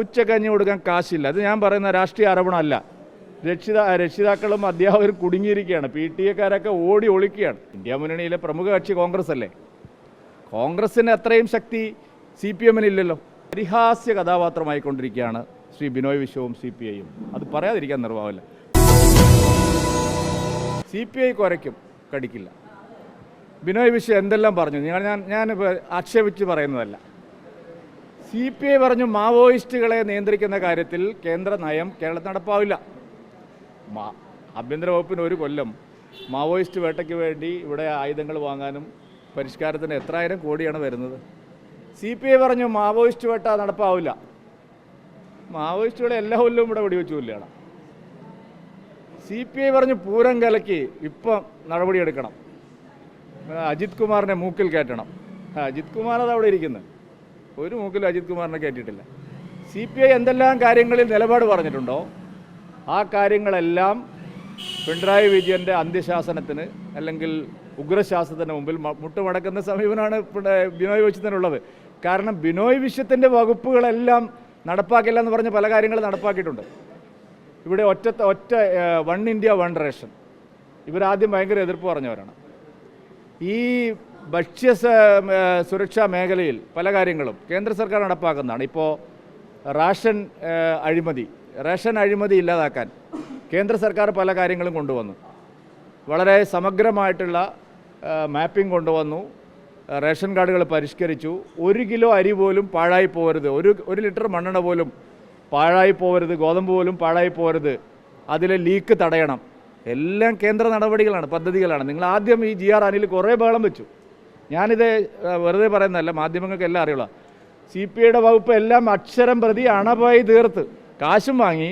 ഉച്ചക്കഞ്ഞി കൊടുക്കാൻ കാശില്ല. അത് ഞാൻ പറയുന്ന രാഷ്ട്രീയ ആരോപണമല്ല. രക്ഷിതാ രക്ഷിതാക്കളും അധ്യാപകരും കുടുങ്ങിയിരിക്കുകയാണ്. പി ടി എക്കാരൊക്കെ ഓടി ഒളിക്കുകയാണ്. ഇന്ത്യ മുന്നണിയിലെ പ്രമുഖ കക്ഷി കോൺഗ്രസ് അല്ലേ കോൺഗ്രസിന് അത്രയും ശക്തി സി പി എമ്മിനില്ലല്ലോ പരിഹാസ്യ കഥാപാത്രമായിക്കൊണ്ടിരിക്കുകയാണ് ശ്രീ ബിനോയ് വിശ്വവും സി പി ഐയും. അത് പറയാതിരിക്കാൻ നിർവാഹമില്ല. സി പി ഐ കുരയ്ക്കും കടിക്കില്ല. ബിനോയ് വിശ്വ എന്തെല്ലാം പറഞ്ഞു? ഞാൻ ഞാൻ ഞാനിപ്പോൾ ആക്ഷേപിച്ച് പറയുന്നതല്ല. സി പി ഐ പറഞ്ഞു മാവോയിസ്റ്റുകളെ നിയന്ത്രിക്കുന്ന കാര്യത്തിൽ കേന്ദ്ര നയം കേരളത്തിൽ നടപ്പാവില്ല. മാ ആഭ്യന്തര വകുപ്പിന് ഒരു കൊല്ലം മാവോയിസ്റ്റ് വേട്ടയ്ക്ക് വേണ്ടി ഇവിടെ ആയുധങ്ങൾ വാങ്ങാനും പരിഷ്കാരത്തിന് എത്രായിരം കോടിയാണ് വരുന്നത്. സി പി ഐ പറഞ്ഞു മാവോയിസ്റ്റ് വേട്ട നടപ്പാവില്ല. മാവോയിസ്റ്റുകളെ എല്ലാ കൊല്ലവും ഇവിടെ വെടിവെച്ചു കൊല്ലുകയാണ്. സി പി ഐ പറഞ്ഞു പൂരം കലക്കി ഇപ്പം നടപടിയെടുക്കണം. അജിത് കുമാറിനെ മൂക്കിൽ കയറ്റണം. അജിത് കുമാർ അത് അവിടെ ഇരിക്കുന്നത് ഒരു മൂക്കിലും അജിത് കുമാറിനെ കയറ്റിയിട്ടില്ല. സി പി ഐ എന്തെല്ലാം കാര്യങ്ങളിൽ നിലപാട് പറഞ്ഞിട്ടുണ്ടോ? ആ കാര്യങ്ങളെല്ലാം പിണറായി വിജയന്റെ അന്ത്യശാസനത്തിന് അല്ലെങ്കിൽ ഉഗ്രശാസനത്തിന് മുമ്പിൽ മുട്ടുമടക്കുന്ന സമീപനമാണ് ബിനോയ് വിശ്വത്തിനുള്ളത്. കാരണം ബിനോയ് വിശ്വത്തിന്റെ വകുപ്പുകളെല്ലാം നടപ്പാക്കില്ല എന്ന് പറഞ്ഞ് പല കാര്യങ്ങളും നടപ്പാക്കിയിട്ടുണ്ട്. ഇവിടെ ഒറ്റ ഒറ്റ വൺ ഇന്ത്യ വൺ റേഷൻ. ഇവരാദ്യം ഭയങ്കര എതിർപ്പ് പറഞ്ഞവരാണ്. ഈ ഭക്ഷ്യ സുരക്ഷാ മേഖലയിൽ പല കാര്യങ്ങളും കേന്ദ്ര സർക്കാർ നടപ്പാക്കുന്നതാണ്. ഇപ്പോൾ റേഷൻ അഴിമതി റേഷൻ അഴിമതി ഇല്ലാതാക്കാൻ കേന്ദ്ര സർക്കാർ പല കാര്യങ്ങളും കൊണ്ടുവന്നു. വളരെ സമഗ്രമായിട്ടുള്ള മാപ്പിംഗ് കൊണ്ടുവന്നു. റേഷൻ കാർഡുകൾ പരിഷ്കരിച്ചു. ഒരു കിലോ അരി പോലും പാഴായി പോകരുത്. ഒരു ഒരു ലിറ്റർ മണ്ണെണ്ണ പോലും പാഴായി പോകരുത്. ഗോതമ്പ് പോലും പാഴായി പോകരുത്. അതിലെ ലീക്ക് തടയണം. എല്ലാം കേന്ദ്ര നടപടികളാണ് പദ്ധതികളാണ്. നിങ്ങൾ ആദ്യം ഈ ജി ആർ അനിൽ കുറേ ബഹളം വെച്ചു. ഞാനിത് വെറുതെ പറയുന്നതല്ല മാധ്യമങ്ങൾക്ക് എല്ലാം അറിയുള്ള സി പി ഐയുടെ വകുപ്പ് എല്ലാം അക്ഷരം പ്രതി അണപായി തീർത്ത് കാശും വാങ്ങി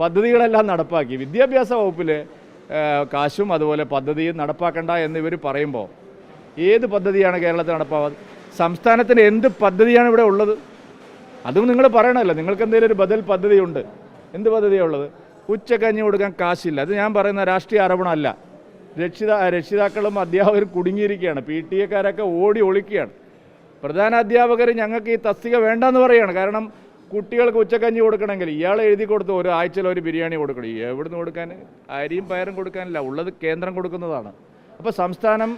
പദ്ധതികളെല്ലാം നടപ്പാക്കി. വിദ്യാഭ്യാസ വകുപ്പിൽ കാശും അതുപോലെ പദ്ധതിയും നടപ്പാക്കണ്ട എന്ന് ഇവർ പറയുമ്പോൾ ഏത് പദ്ധതിയാണ് കേരളത്തിൽ നടപ്പാവാത് സംസ്ഥാനത്തിന് എന്ത് പദ്ധതിയാണ് ഇവിടെ ഉള്ളത്? അതും നിങ്ങൾ പറയണമല്ലോ നിങ്ങൾക്ക് എന്തെങ്കിലും ഒരു ബദൽ പദ്ധതിയുണ്ട്. എന്ത് പദ്ധതിയാണ് ഉള്ളത്? ഉച്ചക്കഞ്ഞി കൊടുക്കാൻ കാശില്ല. അത് ഞാൻ പറയുന്ന രാഷ്ട്രീയ ആരോപണമല്ല. രക്ഷിതാ രക്ഷിതാക്കളും അധ്യാപകരും കുടുങ്ങിയിരിക്കുകയാണ്. പി ടി എക്കാരൊക്കെ ഓടി ഒളിക്കുകയാണ്. പ്രധാന അധ്യാപകർ ഞങ്ങൾക്ക് ഈ തസ്തിക വേണ്ടെന്ന് പറയുകയാണ് കാരണം കുട്ടികൾക്ക് ഉച്ചക്കഞ്ഞി കൊടുക്കണമെങ്കിൽ ഇയാൾ എഴുതി കൊടുത്ത് ഒരു ആഴ്ചയിൽ ഒരു ബിരിയാണി കൊടുക്കണം. എവിടുന്ന് കൊടുക്കാൻ? അരിയും പയറും കൊടുക്കാനില്ല ഉള്ളത് കേന്ദ്രം കൊടുക്കുന്നതാണ്. അപ്പോൾ സംസ്ഥാനം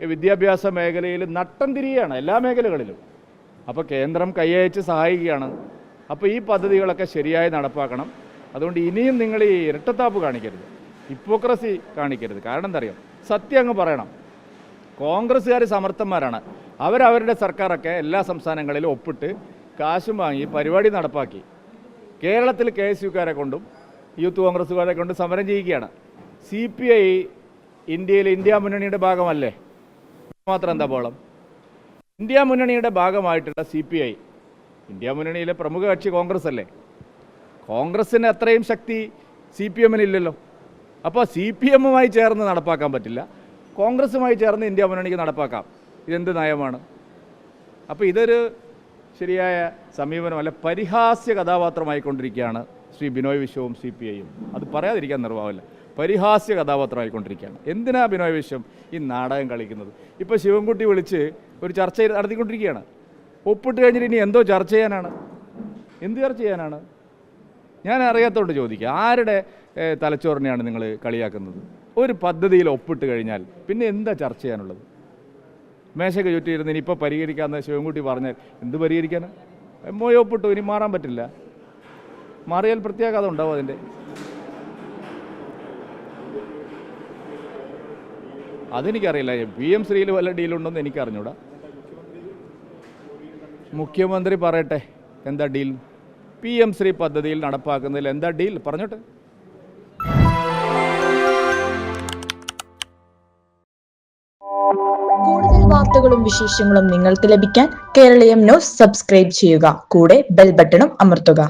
വിദ്യാഭ്യാസ മേഖലയിൽ നട്ടം തിരിയാണ് എല്ലാ മേഖലകളിലും. അപ്പോൾ കേന്ദ്രം കൈയച്ച് സഹായിക്കുകയാണ്. അപ്പോൾ ഈ പദ്ധതികളൊക്കെ ശരിയായി നടപ്പാക്കണം. അതുകൊണ്ട് ഇനിയും നിങ്ങൾ ഈ ഇരട്ടത്താപ്പ് കാണിക്കരുത്. ഹിപ്പോക്രസി കാണിക്കരുത്. കാരണം എന്താ അറിയോ? സത്യം അങ്ങ് പറയണം. കോൺഗ്രസ്സുകാർ സമർത്ഥന്മാരാണ്. അവരവരുടെ സർക്കാരൊക്കെ എല്ലാ സംസ്ഥാനങ്ങളിലും ഒപ്പിട്ട് കാശും വാങ്ങി പരിപാടി നടപ്പാക്കി. കേരളത്തിൽ കെ എസ് യുക്കാരെ കൊണ്ടും യൂത്ത് കോൺഗ്രസ്സുകാരെ കൊണ്ടും സമരം ചെയ്യുകയാണ് സി പി ഐ ഇന്ത്യയിൽ ഇന്ത്യ മുന്നണിയുടെ ഭാഗമല്ലേ? മാത്രം എന്താ ബോളം? ഇന്ത്യ മുന്നണിയുടെ ഭാഗമായിട്ടുള്ള സി പി ഐ ഇന്ത്യ മുന്നണിയിലെ പ്രമുഖ കക്ഷി കോൺഗ്രസ് അല്ലേ കോൺഗ്രസ്സിന് അത്രയും ശക്തി സി പി എമ്മിനില്ലല്ലോ. അപ്പോൾ സി പി എമ്മുമായി ചേർന്ന് നടപ്പാക്കാൻ പറ്റില്ല. കോൺഗ്രസ്സുമായി ചേർന്ന് ഇന്ത്യ മുന്നണിക്ക് നടപ്പാക്കാം. ഇതെന്ത് നയമാണ്? അപ്പോൾ ഇതൊരു ശരിയായ സമീപനമല്ല പരിഹാസ്യ കഥാപാത്രമായിക്കൊണ്ടിരിക്കുകയാണ് ശ്രീ ബിനോയ് വിശ്വവും സി പി ഐയും. അത് പറയാതിരിക്കാൻ നിർവാഹമില്ല. പരിഹാസ്യ കഥാപാത്രമായിക്കൊണ്ടിരിക്കുകയാണ്. എന്തിനാ ബിനോയ് വിശ്വം ഈ നാടകം കളിക്കുന്നത്? ഇപ്പോൾ ശിവൻകുട്ടി വിളിച്ച് ഒരു ചർച്ച നടത്തിക്കൊണ്ടിരിക്കുകയാണ്. ഒപ്പിട്ട് കഴിഞ്ഞിട്ട് ഇനി എന്തോ ചർച്ച ചെയ്യാനാണ്? എന്ത് ചർച്ച ചെയ്യാനാണ്? ഞാൻ അറിയാത്തതുകൊണ്ട് ചോദിക്കുക ആരുടെ തലച്ചോറിനെയാണ് നിങ്ങൾ കളിയാക്കുന്നത്? ഒരു പദ്ധതിയിൽ ഒപ്പിട്ട് കഴിഞ്ഞാൽ പിന്നെ എന്താ ചർച്ച ചെയ്യാനുള്ളത്? മേശയ്ക്ക് ചുറ്റിയിരുന്ന് ഇനിയിപ്പോൾ പരിഹരിക്കാമെന്ന് ശിവൻകുട്ടി പറഞ്ഞാൽ എന്ത് പരിഹരിക്കാനാ? എം ഒ ഒപ്പിട്ടു ഇനി മാറാൻ പറ്റില്ല. മാറിയാൽ പ്രത്യാഘാതം ഉണ്ടാവും അതിന്റെ. അതെനിക്കറിയില്ല. പി എം ശ്രീയിൽ വല്ല ഡീലുണ്ടെന്ന് എനിക്ക് അറിഞ്ഞൂടാ മുഖ്യമന്ത്രി പറയട്ടെ എന്താ ഡീൽ? പി എം ശ്രീ പദ്ധതിയിൽ നടപ്പാക്കുന്നതിൽ എന്താ ഡീൽ? പറഞ്ഞോട്ടെ. കൂടുതൽ വാർത്തകളും വിശേഷങ്ങളും നിങ്ങൾക്ക് ലഭിക്കാൻ കേരളീയം ന്യൂസ് സബ്സ്ക്രൈബ് ചെയ്യുക. കൂടെ ബെൽ ബട്ടണും അമർത്തുക.